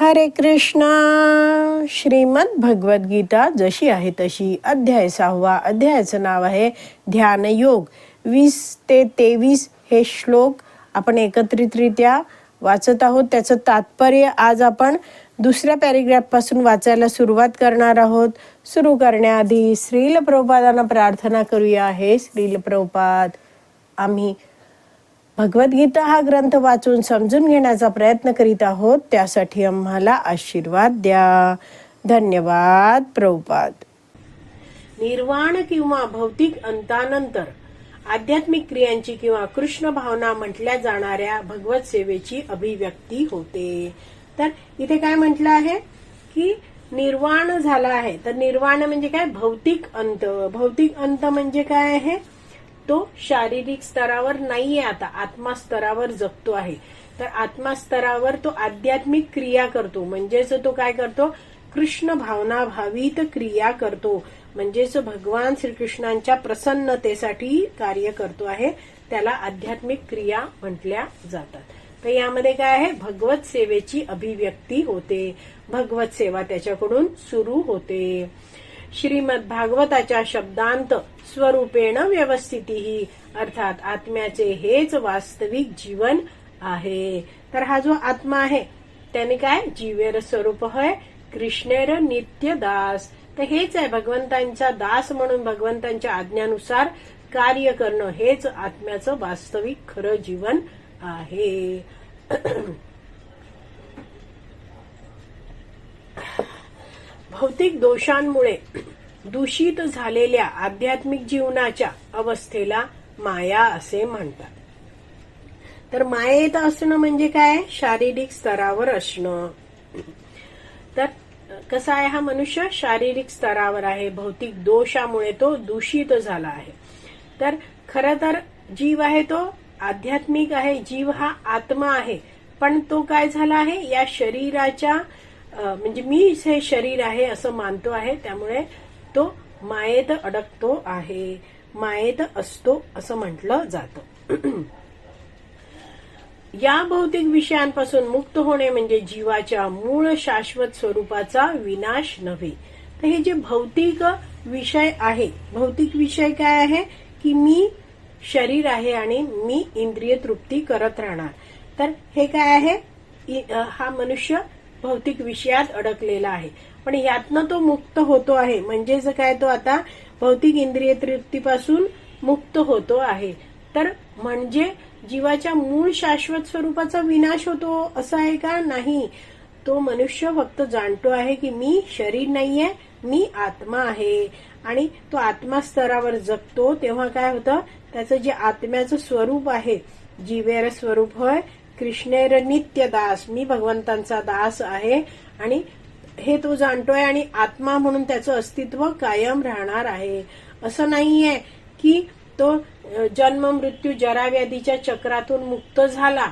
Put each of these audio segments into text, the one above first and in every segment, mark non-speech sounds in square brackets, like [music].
हरे कृष्णा. श्रीमद भगवद्गीता जशी आहे तशी अध्याय सहावा. अध्यायाचं नाव आहे ध्यानयोग वीस ते तेवीस हे श्लोक आपण एकत्रितरित्या वाचत आहोत. त्याचं तात्पर्य आज आपण दुसऱ्या पॅरेग्राफपासून वाचायला सुरुवात करणार आहोत. सुरू करण्याआधी श्रील प्रभुपादांना प्रार्थना करूया. हे श्रील प्रभुपाद आम्ही भगवद्गीता हा ग्रंथ वाचून समजून घेण्याचा प्रयत्न करीत आहोत. त्यासाठी आम्हाला आशीर्वाद द्या. धन्यवाद प्रभुपाद. निर्वाण किंवा भौतिक अंतानंतर आध्यात्मिक क्रियांची किंवा कृष्ण भावना म्हटल्या जाणाऱ्या भगवत सेवेची अभिव्यक्ती होते. तर इथे काय म्हटलं आहे? की निर्वाण झाला आहे. तर निर्वाण म्हणजे काय? भौतिक अंत. भौतिक अंत म्हणजे काय आहे? तो शारीरिक स्तरावर नाहीये आता आत्मा स्तरावर जगतो आहे. तर आत्मा स्तरावर तो आध्यात्मिक क्रिया करतो. म्हणजेच तो काय करतो? कृष्ण भावना भावित क्रिया करतो. म्हणजेच भगवान श्रीकृष्णांच्या प्रसन्नतेसाठी कार्य करतो आहे. त्याला आध्यात्मिक क्रिया म्हटल्या जातात. तर यामध्ये काय आहे? भगवत सेवेची अभिव्यक्ती होते. भगवत सेवा त्याच्याकडून सुरू होते. श्रीमद भागवताच्या शब्दांत स्वरूपेण व्यवस्थिती अर्थात आत्म्याचे हेच वास्तविक जीवन आहे. तर हा जो आत्मा आहे त्याने काय? जीवेर स्वरूप होय कृष्णेर नित्य दास. तर हेच आहे भगवंतांचा दास म्हणून भगवंतांच्या आज्ञानुसार कार्य करणं. हेच आत्म्याचं वास्तविक खरं जीवन आहे. [clears throat] भौतिक दोषांमुळे दूषित झालेल्या आध्यात्मिक जीवनाच्या अवस्थेला माया असे म्हणतात. तर मायेत असणं म्हणजे काय? शारीरिक स्तरावर असणं. तर कसा आहे हा मनुष्य? शारीरिक स्तरावर आहे. भौतिक दोषामुळे तो दूषित झाला आहे. तर खर तर जीव आहे तो आध्यात्मिक आहे. जीव हा आत्मा आहे. पण तो काय झाला आहे? या शरीराच्या म्हणजे मी हे शरीर आहे असं मानतो आहे त्यामुळे तो मायेत अडकतो आहे मायेत असतो असं म्हटलं जातं. [clears throat] या भौतिक विषयांपासून मुक्त होणे म्हणजे जीवाच्या मूळ शाश्वत स्वरूपाचा विनाश नव्हे. तर हे जे भौतिक विषय आहे भौतिक विषय काय आहे? की मी शरीर आहे आणि मी इंद्रिय तृप्ती करत राहणार. तर हे काय आहे? हा मनुष्य भौतिक विषयात अडकलेला आहे. पण यातनं तो मुक्त होतो आहे. म्हणजेच काय तो आता भौतिक इंद्रिय तृप्तीपासून मुक्त होतो आहे. तर म्हणजे जीवाच्या मूळ शाश्वत स्वरूपाचा विनाश होतो असं आहे का? नाही. तो मनुष्य फक्त जाणतो आहे की मी शरीर नाहीये मी आत्मा आहे. आणि तो आत्मा स्तरावर जगतो तेव्हा काय होतं? त्याचं जे आत्म्याचं स्वरूप आहे जीवेर स्वरूप होय कृष्णेर नित्य दास मी भगवंतांचा दास आहे. आणि हे तो जाणतोय आणि आत्मा म्हणून त्याचं अस्तित्व कायम राहणार आहे. असं नाहीये की तो जन्म मृत्यू जराव्याधीच्या चक्रातून मुक्त झाला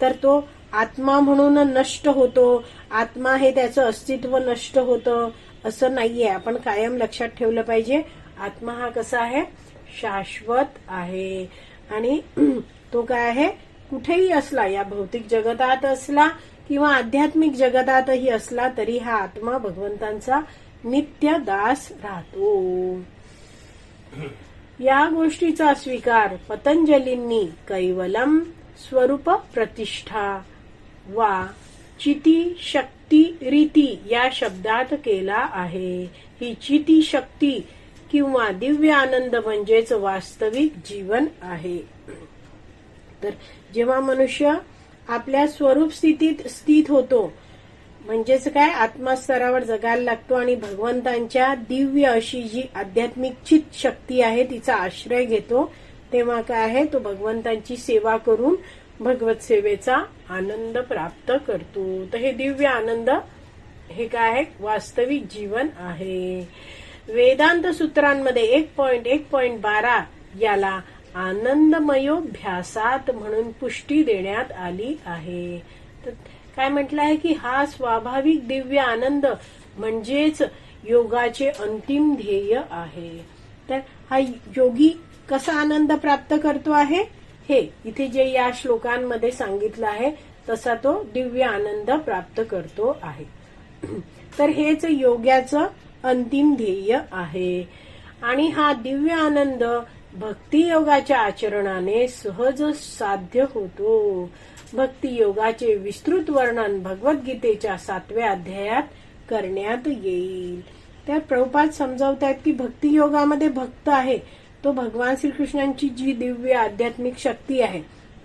तर तो आत्मा म्हणून नष्ट होतो. आत्मा हे त्याचं अस्तित्व नष्ट होतं असं नाहीये. आपण कायम लक्षात ठेवलं पाहिजे आत्मा हा कसा आहे? शाश्वत आहे. आणि [clears throat] तो काय आहे? कुठेही असला या भौतिक जगतात असला किंवा आध्यात्मिक जगतातही असला तरी हा आत्मा भगवंतांचा नित्य दास राहतो. या गोष्टीचा स्वीकार पतंजलींनी कैवलम स्वरूप प्रतिष्ठा वा चिती शक्ती रीती या शब्दात केला आहे. ही चिती शक्ती किंवा दिव्य आनंद म्हणजेच वास्तविक जीवन आहे. तर जेव्हा मनुष्य आपल्या स्वरूप स्थितीत स्थित होतो म्हणजेच काय? आत्मस्तरावर जगायला लागतो आणि भगवंतांच्या दिव्य अशी जी आध्यात्मिक चित शक्ती आहे तिचा आश्रय घेतो तेव्हा काय आहे? तो भगवंतांची सेवा करून भगवत सेवेचा आनंद प्राप्त करतो. तर हे दिव्य आनंद हे काय आहे? वास्तविक जीवन आहे. वेदांत सूत्रांमध्ये एक पॉइंट एक पॉइंट बारा याला आनंदमयोभ्यासात म्हणून पुष्टी देण्यात आली आहे. तर काय म्हटलं आहे की हा स्वाभाविक दिव्य आनंद म्हणजेच योगाचे अंतिम ध्येय आहे. तर हा योगी कसा आनंद प्राप्त करतो आहे? हे इथे जे या श्लोकांमध्ये सांगितलं आहे तसा तो दिव्य आनंद प्राप्त करतो आहे. तर हेच योग्याचं अंतिम ध्येय आहे. आणि हा दिव्य आनंद भक्ती योगाच्या आचरणाने सहज साध्य होतो. भक्ती योगाचे विस्तृत वर्णन भगवद्गीतेच्या सातव्या अध्यायात करण्यात येईल. त्यात प्रभुपाद आहेत की भक्ती योगामध्ये भक्त आहे. तो भगवान श्रीकृष्णांची जी दिव्य आध्यात्मिक शक्ती आहे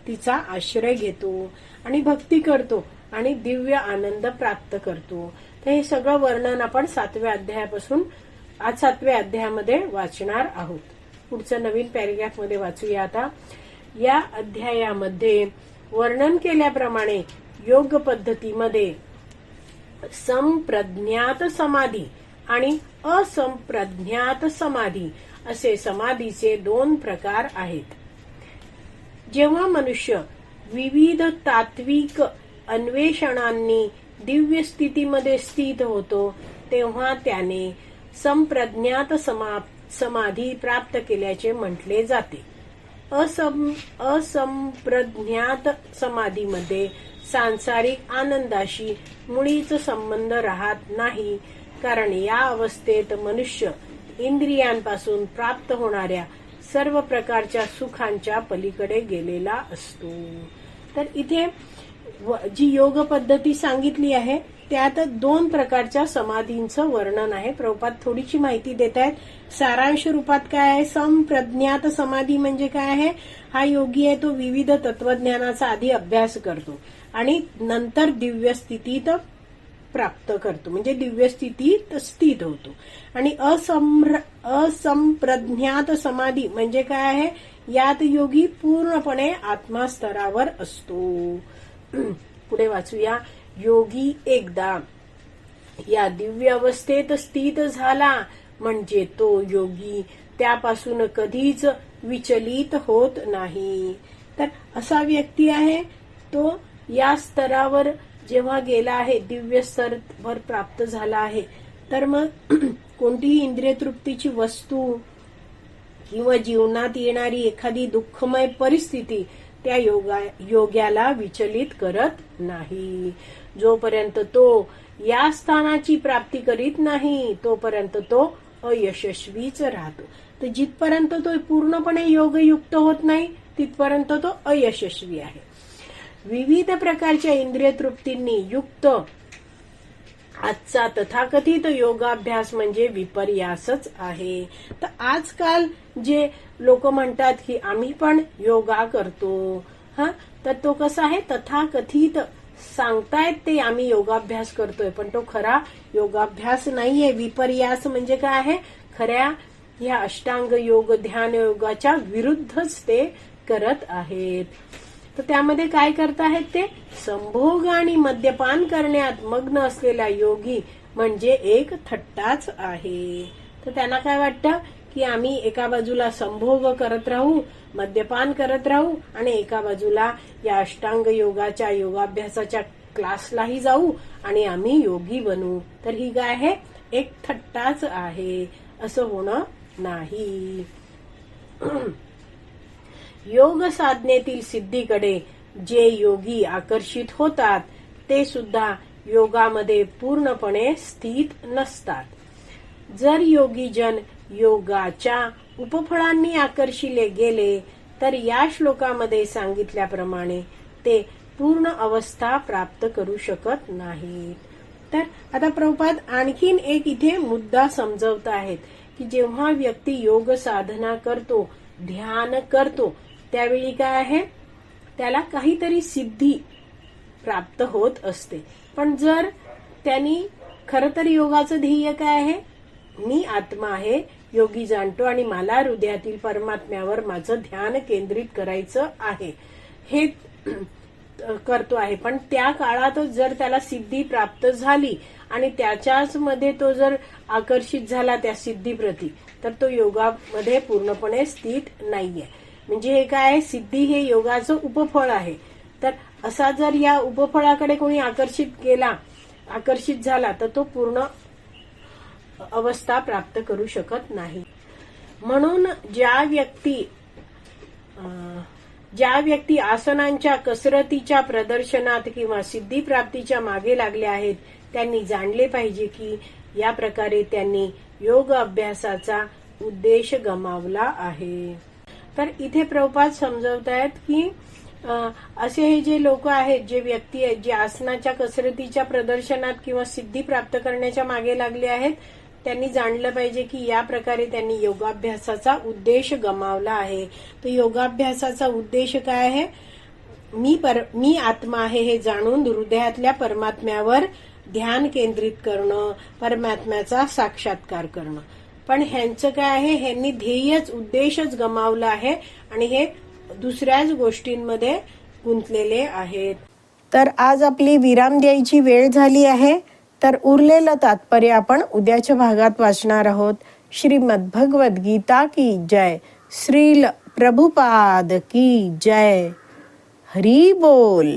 तिचा आश्रय घेतो आणि भक्ती करतो आणि दिव्य आनंद प्राप्त करतो. तर हे सगळं वर्णन आपण सातव्या अध्यायापासून आज सातव्या अध्यायामध्ये वाचणार आहोत. पुढचं नवीन पॅरेग्राफमध्ये वाचूया आता. या अध्यायामध्ये वर्णन केल्याप्रमाणे योग पद्धतीमध्ये संप्रज्ञात समाधी आणि असंप्रज्ञात समाधी असे समाधीचे दोन प्रकार आहेत. जेव्हा मनुष्य विविध तात्विक अन्वेषणांनी दिव्य स्थितीमध्ये स्थित होतो तेव्हा त्याने संप्रज्ञात समाप्त समाधी प्राप्त केल्याचे म्हटले जाते. असम असंप्रज्ञात समाधीमध्ये सांसारिक आनंदाशी मुळीच संबंध राहत नाही कारण या अवस्थेत मनुष्य इंद्रियांपासून प्राप्त होणाऱ्या सर्व प्रकारच्या सुखांच्या पलीकडे गेलेला असतो. तर इथे व- जी योग पद्धती सांगितली आहे त्यात दोन प्रकारच्या समाधींचं वर्णन आहे. प्रभुपात थोडीशी माहिती देत आहेत सारांश रूपात काय आहे? संप्रज्ञात समाधी म्हणजे काय आहे? हा योगी आहे तो विविध तत्वज्ञानाचा आधी अभ्यास करतो आणि नंतर दिव्य स्थितीत प्राप्त करतो. म्हणजे दिव्य स्थितीत स्थित होतो. आणि असंप्रज्ञात समाधी म्हणजे काय आहे? यात योगी पूर्णपणे आत्मास्तरावर असतो. [clears throat] पुढे वाचूया. योगी एकदा. या दिव्य अवस्थेत स्थित झाला म्हणजे तो योगी त्यापासून कधीच विचलित होत नाही. तर असा व्यक्ती आहे तो या स्तरावर जेव्हा गेला आहे दिव्य स्तर वर प्राप्त झाला आहे तर मग [clears throat] कोणतीही इंद्रिय तृप्तीची वस्तू किंवा जीवनात येणारी एखादी दुःखमय परिस्थिती त्या योगा योग्याला विचलित करत नाही. जोपर्यंत तो या स्थानाची प्राप्ती करीत नाही तोपर्यंत तो अयशस्वीच राहतो. तर जिथपर्यंत तो पूर्णपणे योगयुक्त होत नाही तिथपर्यंत तो अयशस्वी आहे. विविध प्रकारच्या इंद्रिय तृप्तींनी युक्त आजचा तथाकथित योगाभ्यास म्हणजे विपर्यासच आहे. तर आजकाल जे लोक म्हणतात की आम्ही पण योगा करतो. हा? तर तो कसा आहे? तथाकथित सांगतायत ते आम्ही योगाभ्यास करतोय पण तो खरा योगाभ्यास नाहीये. विपर्यास म्हणजे काय आहे? खऱ्या या अष्टांग योग ध्यान योगाच्या विरुद्धच ते करत आहेत. तर त्यामध्ये काय करत आहेत ते? संभोग आणि मद्यपान करण्यात मग्न असलेला योगी म्हणजे एक थट्टाच आहे. तर त्यांना काय वाटतं? की आम्ही एका बाजूला संभोग करत राहू मद्यपान करत राहू आणि एका बाजूला या अष्टांग योगाच्या योगाभ्यासाच्या क्लासलाही जाऊ आणि आम्ही योगी बनू. तर ही काय आहे एक थट्टाच आहे. असं होणं नाही. [clears throat] योग साधनेतील सिद्धीकडे जे योगी आकर्षित होतात ते सुद्धा योगामध्ये पूर्णपणे स्थित नसतात. जर योगीजन योगाच्या उपफळांनी आकर्षिले गेले तर या श्लोकामध्ये सांगितल्याप्रमाणे ते पूर्ण अवस्था प्राप्त करू शकत नाहीत. तर आता प्रभुपाद आणखीन एक इथे मुद्दा समजवत आहेत की जेव्हा व्यक्ती योग साधना करतो ध्यान करतो त्यावेळी काय आहे? त्याला काहीतरी सिद्धी प्राप्त होत असते. पण जर त्यांनी खर तर योगाचं ध्येय काय आहे? मी आत्मा आहे योगी जाणतो आणि मला हृदयातील परमात्म्यावर माझं ध्यान केंद्रित करायचं आहे. हे [clears throat] करतो आहे. पण त्या काळातच जर त्याला सिद्धी प्राप्त झाली आणि त्याच्याच मध्ये तो जर आकर्षित झाला त्या सिद्धीप्रती तर तो योगामध्ये पूर्णपणे स्थित नाहीये. म्हणजे हे काय आहे? सिद्धी हे योगाचं उपफळ आहे. तर असा जर या उपफळाकडे कोणी आकर्षित केला आकर्षित झाला तर तो पूर्ण अवस्था प्राप्त करू शकत नाही. म्हणून ज्या व्यक्ती ज्या व्यक्ती आसनांच्या कसरतीच्या प्रदर्शनात किंवा सिद्धीप्राप्तीच्या मागे लागल्या आहेत त्यांनी जाणले पाहिजे की या प्रकारे त्यांनी योग अभ्यासाचा उद्देश गमावला आहे. तर इथे प्रभुपाद समजवत आहेत की असे हे जे लोक आहेत जे व्यक्ती आहेत जे आसनाच्या कसरतीच्या प्रदर्शनात किंवा सिद्धी प्राप्त करण्याच्या मागे लागले आहेत त्यांनी जाणलं पाहिजे की या प्रकारे त्यांनी योगाभ्यासाचा उद्देश गमावला आहे. तर योगाभ्यासाचा उद्देश काय आहे? मी पर मी आत्मा आहे हे जाणून हृदयातल्या परमात्म्यावर ध्यान केंद्रित करणं परमात्म्याचा साक्षात्कार करणं. पण ह्यांचं काय आहे? ह्यांनी ध्येयच उद्देशच गमावला आहे आणि हे दुसऱ्याच गोष्टींमध्ये गुंतलेले आहेत. तर आज आपली विराम द्यायची वेळ झाली आहे. तर उरलेलं तात्पर्य आपण उद्याच्या भागात वाचणार आहोत. श्रीमद भगवद गीता की जय. श्रील प्रभुपाद की जय. हरी बोल.